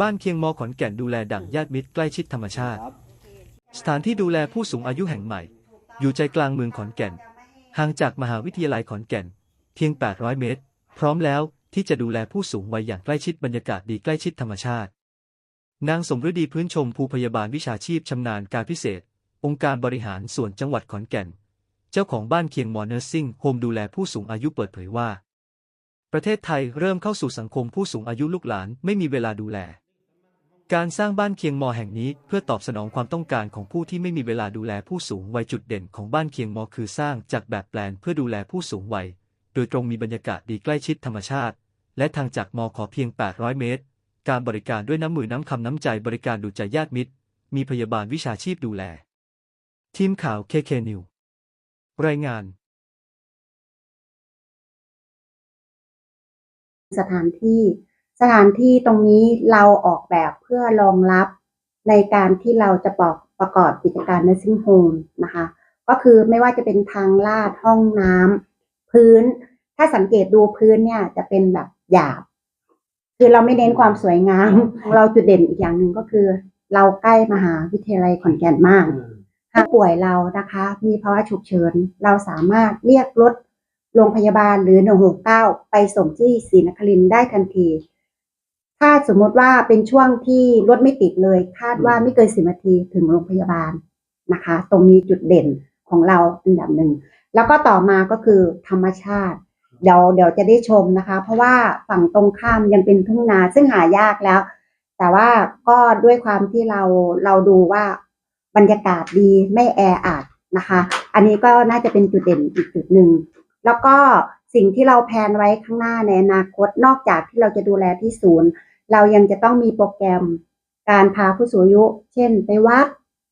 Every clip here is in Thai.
บ้านเคียงมอขอนแก่นดูแลดั่งญาติมิตรใกล้ชิดธรรมชาติ สถานที่ดูแลผู้สูงอายุแห่งใหม่ อยู่ใจกลางเมืองขอนแก่น ห่างจากมหาวิทยาลัยขอนแก่น เพียง 800 เมตร พร้อมแล้วที่จะดูแลผู้สูงวัยอย่างใกล้ชิดบรรยากาศดีใกล้ชิดธรรมชาติ นางสมฤดีพื้นชมภูพยาบาลวิชาชีพชำนาญการพิเศษ องค์การบริหารส่วนจังหวัดขอนแก่น เจ้าของบ้านเคียงมอเนอร์ซิ่งโฮมดูแลผู้สูงอายุเปิดเผยว่า ประเทศไทยเริ่มเข้าสู่สังคมผู้สูงอายุลูกหลานไม่มีเวลาดูแล การสร้างบ้านเคียงมอแห่งนี้เพื่อตอบสนองความต้องการของผู้ที่ไม่มีเวลาดูแลผู้สูงวัยจุดเด่นของบ้านเคียงมอคือสร้างจากแบบแปลนเพื่อดูแลผู้สูงวัย โดยตรงมีบรรยากาศดีใกล้ชิดธรรมชาติ และทางจากมอขอเพียง 800 เมตร การบริการด้วยน้ำมือน้ำคำน้ำใจบริการดูใจญาติมิตร มีพยาบาลวิชาชีพดูแล ทีมข่าว KK New รายงาน สถานที่ สถานที่ตรงนี้เราออกแบบเพื่อรองรับในการที่เราจะประประกอบกิจการ nursing home นะคะ ก็คือไม่ว่าจะเป็นทางลาดห้องน้ำพื้น ถ้าสังเกตดูพื้นเนี่ยจะเป็นแบบหยาบ คือเราไม่เน้นความสวยงามของเราจุดเด่นอีกอย่างหนึ่งก็คือ เราใกล้มหาวิทยาลัยขอนแก่นมากถ้าป่วยเรานะคะ มีภาวะฉุกเฉิน เราสามารถเรียกรถโรงพยาบาลหรือ 169 ไปส่งที่ศรีนครินทร์ได้ทันที ถ้าสมมติว่าเป็นช่วงที่รถไม่ติดเลย คาดว่าไม่เกินสิบนาทีถึงโรงพยาบาลนะคะ ตรงนี้จุดเด่นของเราอันดับหนึ่ง แล้วก็ต่อมาก็คือธรรมชาติ เดี๋ยวเดี๋ยวจะได้ชมนะคะ เพราะว่าฝั่งตรงข้ามยังเป็นทุ่งนาซึ่งหายากแล้ว แต่ว่าก็ด้วยความที่เราเราดูว่าบรรยากาศดีไม่แออัดนะคะ อันนี้ก็น่าจะเป็นจุดเด่นอีกจุดหนึ่ง แล้วก็สิ่งที่เราแพลนไว้ข้างหน้าในอนาคตนอกจากที่เราจะดูแลที่ศูนย์ เรายังจะต้องมีโปรแกรมการพาผู้สูงอายุ เช่น ไปวัด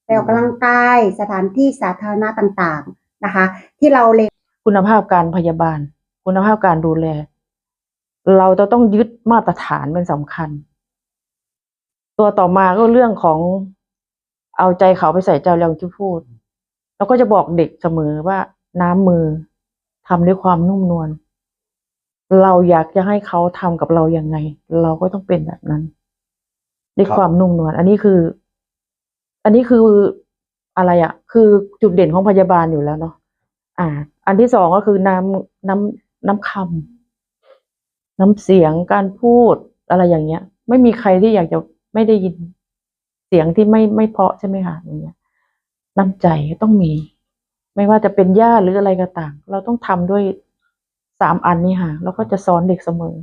ไปออกกำลังกายสถานที่สาธารณะต่างๆนะคะ ที่เราเล็งคุณภาพการพยาบาล คุณภาพการดูแล เราจะต้องยึดมาตรฐานเป็นสำคัญ ตัวต่อมาก็เรื่องของเอาใจเขาไปใส่ใจเราที่พูด แล้วก็จะบอกเด็กเสมอว่าน้ำมือทำด้วยความนุ่มนวล เราอยากจะให้เขาทำกับเรายังไง เราก็ต้องเป็นแบบนั้นด้วยคความนุ่มนวลอันนี้คือ อันนี้คืออะไรอะ่ะ คือจุดเด่นของพยาบาลอยู่แล้วเนาะอ่า อันที่สองก็คือน้ำน้ำน้ำคำน้ำเสียงการพูดอะไรอย่างเงี้ย ไม่มีใครที่อยากจะไม่ได้ยินเสียงที่ไม่ไม่เพาะใช่ไหมคะอย่างเงี้ยน้ำใจต้องมี ไม่ว่าจะเป็นญาติหรืออะไรก็ต่าง เราต้องทำด้วย สามอันนี้ค่ะ แล้วก็จะสอนเด็กเสมอ